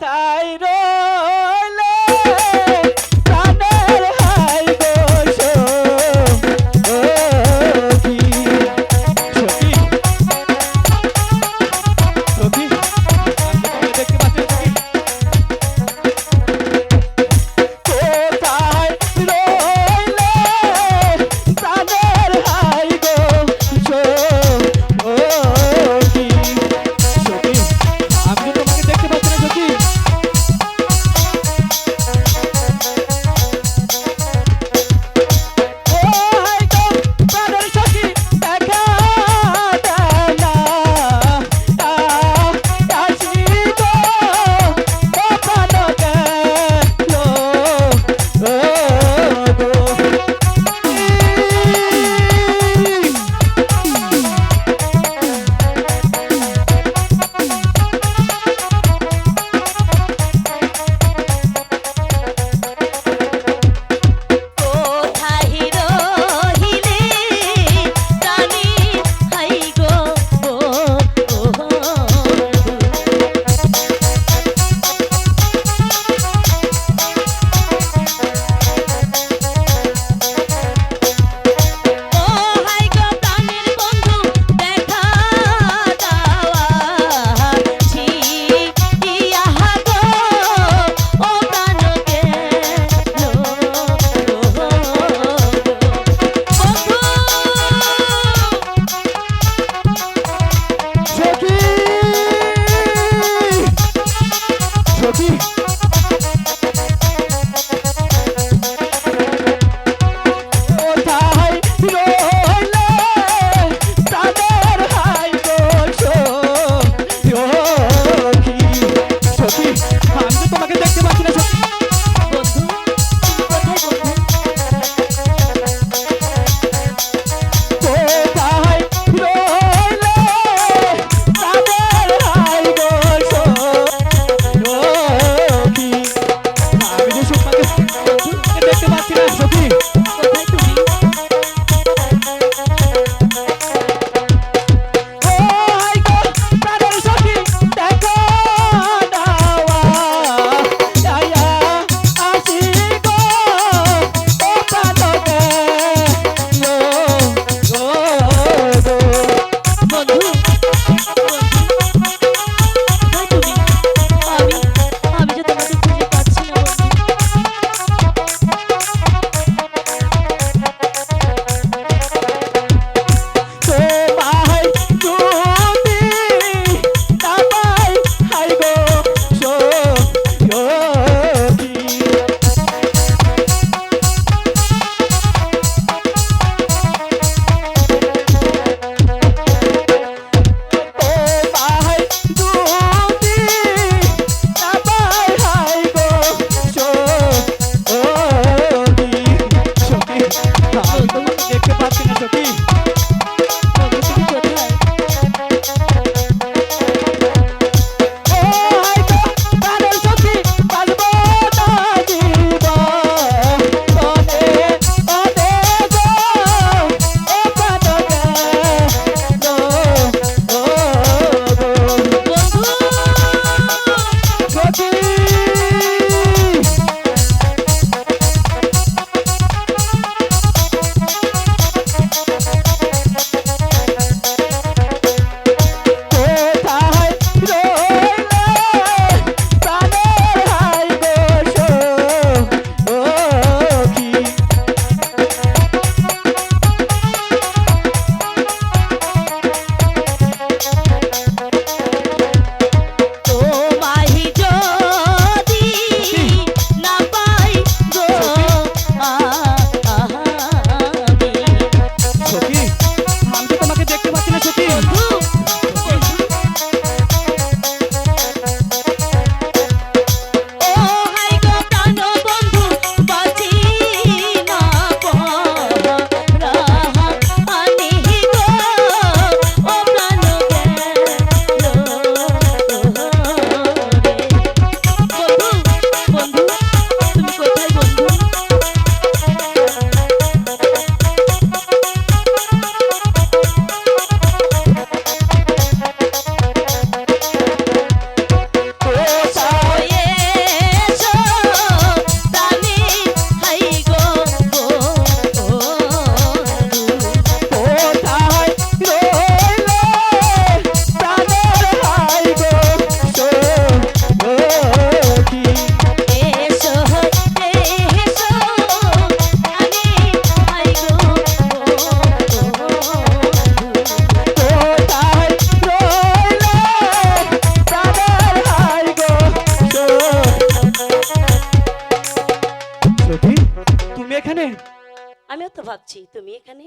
কোথায় রইলে Thank you. সুখ দেখতে পাচ্ছি না দেখতে পাচ্ছি না সখী। তো ভাবছি তুমি এখানে?